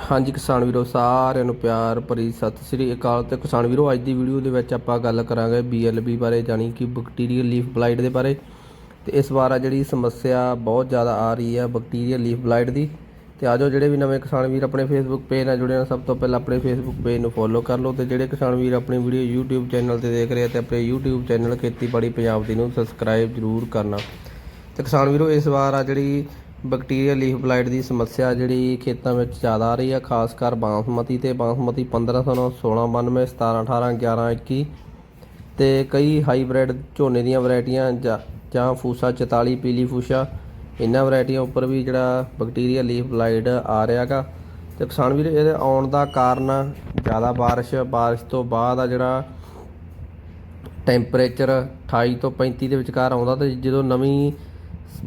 ਹਾਂਜੀ, ਕਿਸਾਨ ਵੀਰੋ, ਸਾਰਿਆਂ ਨੂੰ ਪਿਆਰ ਭਰੀ ਸਤਿ ਸ੍ਰੀ ਅਕਾਲ ਤੇ ਕਿਸਾਨ ਵੀਰੋ, ਅੱਜ ਦੀ ਵੀਡੀਓ ਦੇ ਵਿੱਚ ਆਪਾਂ ਗੱਲ ਕਰਾਂਗੇ BLB ਬਾਰੇ ਜਾਨੀ ਕਿ ਬੈਕਟੀਰੀਅਲ ਲੀਫ ਬਲਾਈਟ ਦੇ ਬਾਰੇ। ਤੇ ਇਸ ਵਾਰ ਆ ਜਿਹੜੀ ਸਮੱਸਿਆ ਬਹੁਤ ਜ਼ਿਆਦਾ ਆ ਰਹੀ ਹੈ ਬੈਕਟੀਰੀਅਲ ਲੀਫ ਬਲਾਈਟ ਦੀ। ਤੇ ਆਜੋ ਜਿਹੜੇ ਵੀ ਨਵੇਂ ਕਿਸਾਨ ਵੀਰ ਆਪਣੇ ਫੇਸਬੁੱਕ ਪੇਜ ਨਾਲ ਜੁੜੇ ਨੇ ਸਭ ਤੋਂ ਪਹਿਲਾਂ ਆਪਣੇ ਫੇਸਬੁੱਕ ਪੇਜ ਨੂੰ ਫੋਲੋ ਕਰ ਲਓ ਤੇ ਜਿਹੜੇ ਕਿਸਾਨ ਵੀਰ ਆਪਣੀ ਵੀਡੀਓ YouTube ਚੈਨਲ ਤੇ ਦੇਖ ਰਹੇ ਆ ਤੇ ਆਪਣੇ YouTube ਚੈਨਲ ਖੇਤੀਬਾੜੀ ਪੰਜਾਬ ਦੀ ਨੂੰ ਸਬਸਕ੍ਰਾਈਬ ਜ਼ਰੂਰ ਕਰਨਾ। ਤੇ ਕਿਸਾਨ ਵੀਰੋ, ਇਸ ਵਾਰ ਆ ਜਿਹੜੀ ਬੈਕਟੀਰੀਆ ਲੀਫ ਬਲਾਈਟ ਦੀ ਸਮੱਸਿਆ ਜਿਹੜੀ ਖੇਤਾਂ ਵਿੱਚ ਜ਼ਿਆਦਾ ਆ ਰਹੀ ਆ, ਖਾਸ ਕਰ ਬਾਸਮਤੀ ਤੇ ਬਾਸਮਤੀ 1509 1692 17 18 11 21 ਤੇ ਕਈ ਹਾਈਬ੍ਰਿਡ ਝੋਨੇ ਦੀਆਂ ਵੈਰਾਈਟੀਆਂ ਜਾਂ ਜਾਂ ਫੂਸਾ 44 ਪੀਲੀ ਫੂਸਾ, ਇਹਨਾਂ ਵੈਰਾਈਟੀਆਂ ਉੱਪਰ ਵੀ ਜਿਹੜਾ ਬੈਕਟੀਰੀਆ ਲੀਫ ਬਲਾਈਟ ਆ ਰਿਹਾਗਾ ਤੇ ਕਿਸਾਨ ਵੀਰ, ਇਹਦੇ ਆਉਣ ਦਾ ਕਾਰਨ ਜ਼ਿਆਦਾ ਬਾਰਿਸ਼ ਬਾਰਿਸ਼ ਤੋਂ ਬਾਅਦ ਆ ਜਿਹੜਾ ਟੈਂਪਰੇਚਰ 28 ਤੋਂ 35 ਦੇ ਵਿਚਕਾਰ ਆਉਂਦਾ ਤੇ ਜਦੋਂ ਨਵੀਂ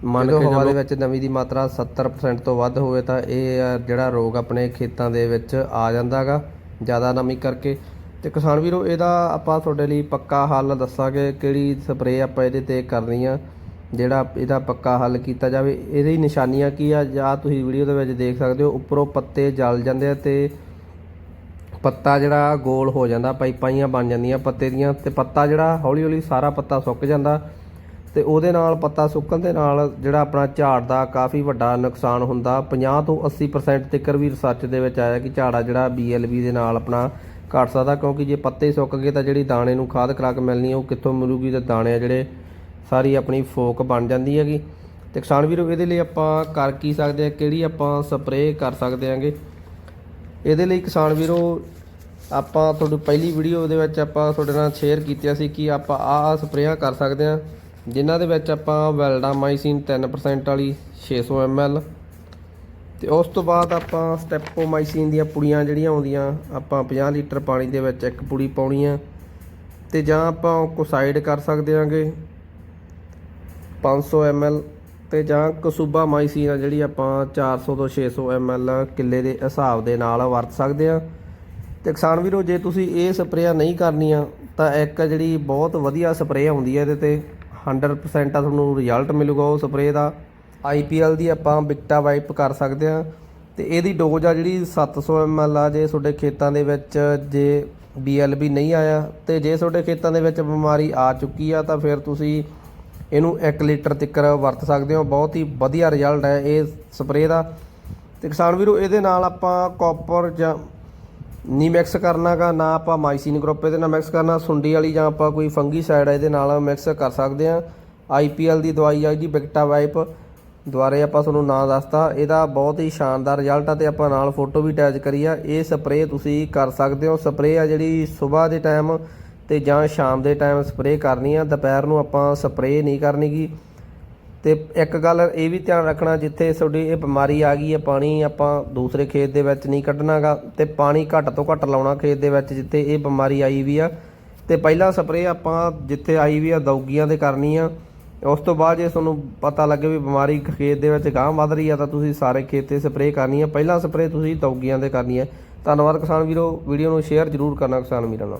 ਮੰਨ ਕੇ ਹਵਾ ਦੇ ਵਿੱਚ ਨਮੀ ਦੀ ਮਾਤਰਾ 70% ਤੋਂ ਵੱਧ ਹੋਵੇ ਤਾਂ ਇਹ ਜਿਹੜਾ ਰੋਗ ਆਪਣੇ ਖੇਤਾਂ ਦੇ ਵਿੱਚ ਆ ਜਾਂਦਾਗਾ ਜ਼ਿਆਦਾ ਨਮੀ ਕਰਕੇ। ਤੇ ਕਿਸਾਨ ਵੀਰੋ ਇਹਦਾ ਆਪਾਂ ਤੁਹਾਡੇ ਲਈ ਪੱਕਾ ਹੱਲ ਦੱਸਾਂਗੇ ਕਿਹੜੀ ਸਪਰੇਅ ਆਪਾਂ ਇਹਦੇ ਤੇ ਕਰਨੀ ਆ ਜਿਹੜਾ ਇਹਦਾ ਪੱਕਾ ਹੱਲ ਕੀਤਾ ਜਾਵੇ। ਇਹਦੀ ਨਿਸ਼ਾਨੀਆਂ ਕੀ ਆ ਜਾਂ ਤੁਸੀਂ ਵੀਡੀਓ ਦੇ ਵਿੱਚ ਦੇਖ ਸਕਦੇ ਹੋ ਉੱਪਰੋਂ ਪੱਤੇ ਜਲ ਜਾਂਦੇ ਆ ਤੇ ਪੱਤਾ ਜਿਹੜਾ ਗੋਲ ਹੋ ਜਾਂਦਾ ਪਾਈਪਾਈਆਂ ਬਣ ਜਾਂਦੀਆਂ ਪੱਤੇ ਦੀਆਂ ਤੇ ਪੱਤਾ ਜਿਹੜਾ ਹੌਲੀ ਹੌਲੀ ਸਾਰਾ ਪੱਤਾ ਸੁੱਕ ਜਾਂਦਾ। ਤੇ ਉਹਦੇ ਨਾਲ ਪੱਤਾ ਸੁੱਕਣ ਦੇ ਨਾਲ ਜਿਹੜਾ ਆਪਣਾ ਝਾੜ ਦਾ ਕਾਫੀ ਵੱਡਾ ਨੁਕਸਾਨ ਹੁੰਦਾ। 50 ਤੋਂ 80% ਤੱਕ ਵੀ ਰਿਸਰਚ ਦੇ ਵਿੱਚ ਆਇਆ ਕਿ ਝਾੜਾ ਜਿਹੜਾ BLB ਦੇ ਨਾਲ ਆਪਣਾ ਘਟ ਸਕਦਾ, ਕਿਉਂਕਿ ਜੇ ਪੱਤੇ ਸੁੱਕ ਗਏ ਤਾਂ ਜਿਹੜੀ ਦਾਣੇ ਨੂੰ ਖਾਦ ਖਰਾਕ ਮਿਲਣੀ ਹੈ ਉਹ ਕਿੱਥੋਂ ਮਿਲੂਗੀ? ਤੇ ਦਾਣੇ ਆ ਜਿਹੜੇ ਸਾਰੀ ਆਪਣੀ ਫੋਕ ਬਣ ਜਾਂਦੀ ਹੈਗੀ। ਤੇ ਕਿਸਾਨ ਵੀਰੋ, ਇਹਦੇ ਲਈ ਆਪਾਂ ਕਰ ਕੀ ਸਕਦੇ ਆ? ਕਿਹੜੀ ਆਪਾਂ ਸਪਰੇਅ ਕਰ ਸਕਦੇ ਆਂਗੇ? ਇਹਦੇ ਲਈ ਕਿਸਾਨ ਵੀਰੋ, ਆਪਾਂ ਤੁਹਾਨੂੰ ਪਹਿਲੀ ਵੀਡੀਓ ਦੇ ਵਿੱਚ ਆਪਾਂ ਤੁਹਾਡੇ ਨਾਲ ਸ਼ੇਅਰ ਕੀਤੀਆਂ ਸੀ ਕਿ ਆਪਾਂ ਆਹ ਆਹ ਸਪਰੇਆਂ ਕਰ ਸਕਦੇ ਆ। ਜਿਨ੍ਹਾਂ ਦੇ ਵਿੱਚ ਆਪਾਂ ਵੈਲਡਾਮਾਈਸਿਨ 3% ਵਾਲੀ 600 ml ਤੇ ਉਸ ਤੋਂ ਬਾਅਦ ਆਪਾਂ ਸਟੈਪੋਮਾਈਸਿਨ ਦੀਆਂ ਪੁੜੀਆਂ ਜਿਹੜੀਆਂ ਆਉਂਦੀਆਂ, ਆਪਾਂ 50 ਲੀਟਰ ਪਾਣੀ ਦੇ ਵਿੱਚ ਇੱਕ ਪੁੜੀ ਪਾਉਣੀ ਆ ਤੇ ਜਾਂ ਆਪਾਂ ਕੋਸਾਈਡ ਕਰ ਸਕਦੇ ਆਂਗੇ 500 ml ਤੇ ਜਾਂ ਕਸੂਬਾ ਮਾਈਸਿਨ ਆ ਜਿਹੜੀ ਆਪਾਂ 400 ਤੋਂ 600 ml ਕਿੱਲੇ ਦੇ ਹਿਸਾਬ ਦੇ ਨਾਲ ਵਰਤ ਸਕਦੇ ਆ। ਤੇ ਕਿਸਾਨ ਵੀਰੋ, ਜੇ ਤੁਸੀਂ ਇਹ ਸਪਰੇਅ ਨਹੀਂ ਕਰਨੀਆਂ, ਤਾਂ ਇੱਕ ਜਿਹੜੀ ਬਹੁਤ ਵਧੀਆ ਸਪਰੇਅ ਆਉਂਦੀ ਹੈ ਇਹਦੇ ਤੇ 100% ਆ ਤੁਹਾਨੂੰ ਰਿਜ਼ਲਟ ਮਿਲੂਗਾ ਉਹ ਸਪਰੇਅ ਦਾ। IPL ਦੀ ਆਪਾਂ ਵਿਕਟਾ ਵਾਈਪ ਕਰ ਸਕਦੇ ਆ ਤੇ ਇਹਦੀ ਡੋਜ਼ ਆ ਜਿਹੜੀ 700 ml ਆ, ਜੇ ਤੁਹਾਡੇ ਖੇਤਾਂ ਦੇ ਵਿੱਚ ਜੇ BLB ਨਹੀਂ ਆਇਆ, ਤੇ ਜੇ ਤੁਹਾਡੇ ਖੇਤਾਂ ਦੇ ਵਿੱਚ ਬਿਮਾਰੀ ਆ ਚੁੱਕੀ ਆ, ਤਾਂ ਫਿਰ ਤੁਸੀਂ ਇਹਨੂੰ 1 ਲੀਟਰ ਤਿੱਕਰ ਵਰਤ ਸਕਦੇ ਹੋ। ਬਹੁਤ ਹੀ ਵਧੀਆ ਰਿਜ਼ਲਟ ਹੈ ਇਹ ਸਪਰੇਅ ਦਾ। ਤੇ ਕਿਸਾਨ ਵੀਰੋ, ਇਹਦੇ ਨਾਲ ਆਪਾਂ ਕਾਪਰ ਜਾਂ ਨਹੀਂ ਮਿਕਸ ਕਰਨਾਗਾ, ਨਾ ਆਪਾਂ ਮਾਈਸੀਨ ਗਰੁੱਪ ਇਹਦੇ ਨਾਲ ਮਿਕਸ ਕਰਨਾ, ਸੁੰਡੀ ਵਾਲੀ ਜਾਂ ਆਪਾਂ ਕੋਈ ਫੰਗੀਸਾਈਡ ਇਹਦੇ ਨਾਲ ਮਿਕਸ ਕਰ ਸਕਦੇ ਆ। ਆਈਪੀਐਲ ਦੀ ਦਵਾਈ ਆ ਜੀ ਬਿਕਟਾ ਵਾਈਪ ਦੁਆਰੇ ਆਪਾਂ ਤੁਹਾਨੂੰ ਨਾਂ ਦੱਸਤਾ, ਇਹਦਾ ਬਹੁਤ ਹੀ ਸ਼ਾਨਦਾਰ ਰਿਜ਼ਲਟ ਆ ਤੇ ਆਪਾਂ ਨਾਲ ਫੋਟੋ ਵੀ ਅਟੈਚ ਕਰੀ ਆ। ਇਹ ਸਪਰੇਅ ਤੁਸੀਂ ਕਰ ਸਕਦੇ ਹੋ ਸਪਰੇਅ ਆ ਜਿਹੜੀ ਸਵੇਰ ਦੇ ਟਾਈਮ ਤੇ ਜਾਂ ਸ਼ਾਮ ਦੇ ਟਾਈਮ ਸਪਰੇਅ ਕਰਨੀ ਆ। ਦੁਪਹਿਰ ਨੂੰ ਆਪਾਂ ਸਪਰੇਅ ਨਹੀਂ ਕਰਨੀਗੀ। ਤੇ ਇੱਕ ਗੱਲ ਇਹ ਵੀ ਧਿਆਨ ਰੱਖਣਾ ਜਿੱਥੇ ਤੁਹਾਡੀ ਇਹ ਬਿਮਾਰੀ ਆ ਗਈ ਹੈ, ਪਾਣੀ ਆਪਾਂ ਦੂਸਰੇ ਖੇਤ ਦੇ ਵਿੱਚ ਨਹੀਂ ਕੱਢਣਾਗਾ ਤੇ ਪਾਣੀ ਘੱਟ ਤੋਂ ਘੱਟ ਲਾਉਣਾ ਖੇਤ ਦੇ ਵਿੱਚ ਜਿੱਥੇ ਇਹ ਬਿਮਾਰੀ ਆਈ ਵੀ ਆ। ਤੇ ਪਹਿਲਾ ਸਪਰੇਅ ਆਪਾਂ ਜਿੱਥੇ ਆਈ ਵੀ ਆ, ਦੌਗੀਆਂ ਤੇ ਕਰਨੀ ਆ। ਉਸ ਤੋਂ ਬਾਅਦ ਜੇ ਤੁਹਾਨੂੰ ਪਤਾ ਲੱਗੇ ਵੀ ਬਿਮਾਰੀ ਖੇਤ ਦੇ ਵਿੱਚ ਗਾਂ ਵੱਧ ਰਹੀ ਆ, ਤਾਂ ਤੁਸੀਂ ਸਾਰੇ ਖੇਤ ਤੇ ਸਪਰੇਅ ਕਰਨੀ ਆ। ਪਹਿਲਾ ਸਪਰੇਅ ਤੁਸੀਂ ਦੌਗੀਆਂ ਤੇ ਕਰਨੀ ਆ। ਧੰਨਵਾਦ ਕਿਸਾਨ ਵੀਰੋ, ਵੀਡੀਓ ਨੂੰ ਸ਼ੇਅਰ ਜ਼ਰੂਰ ਕਰਨਾ ਕਿਸਾਨ ਵੀਰਾਂ ਨਾਲ।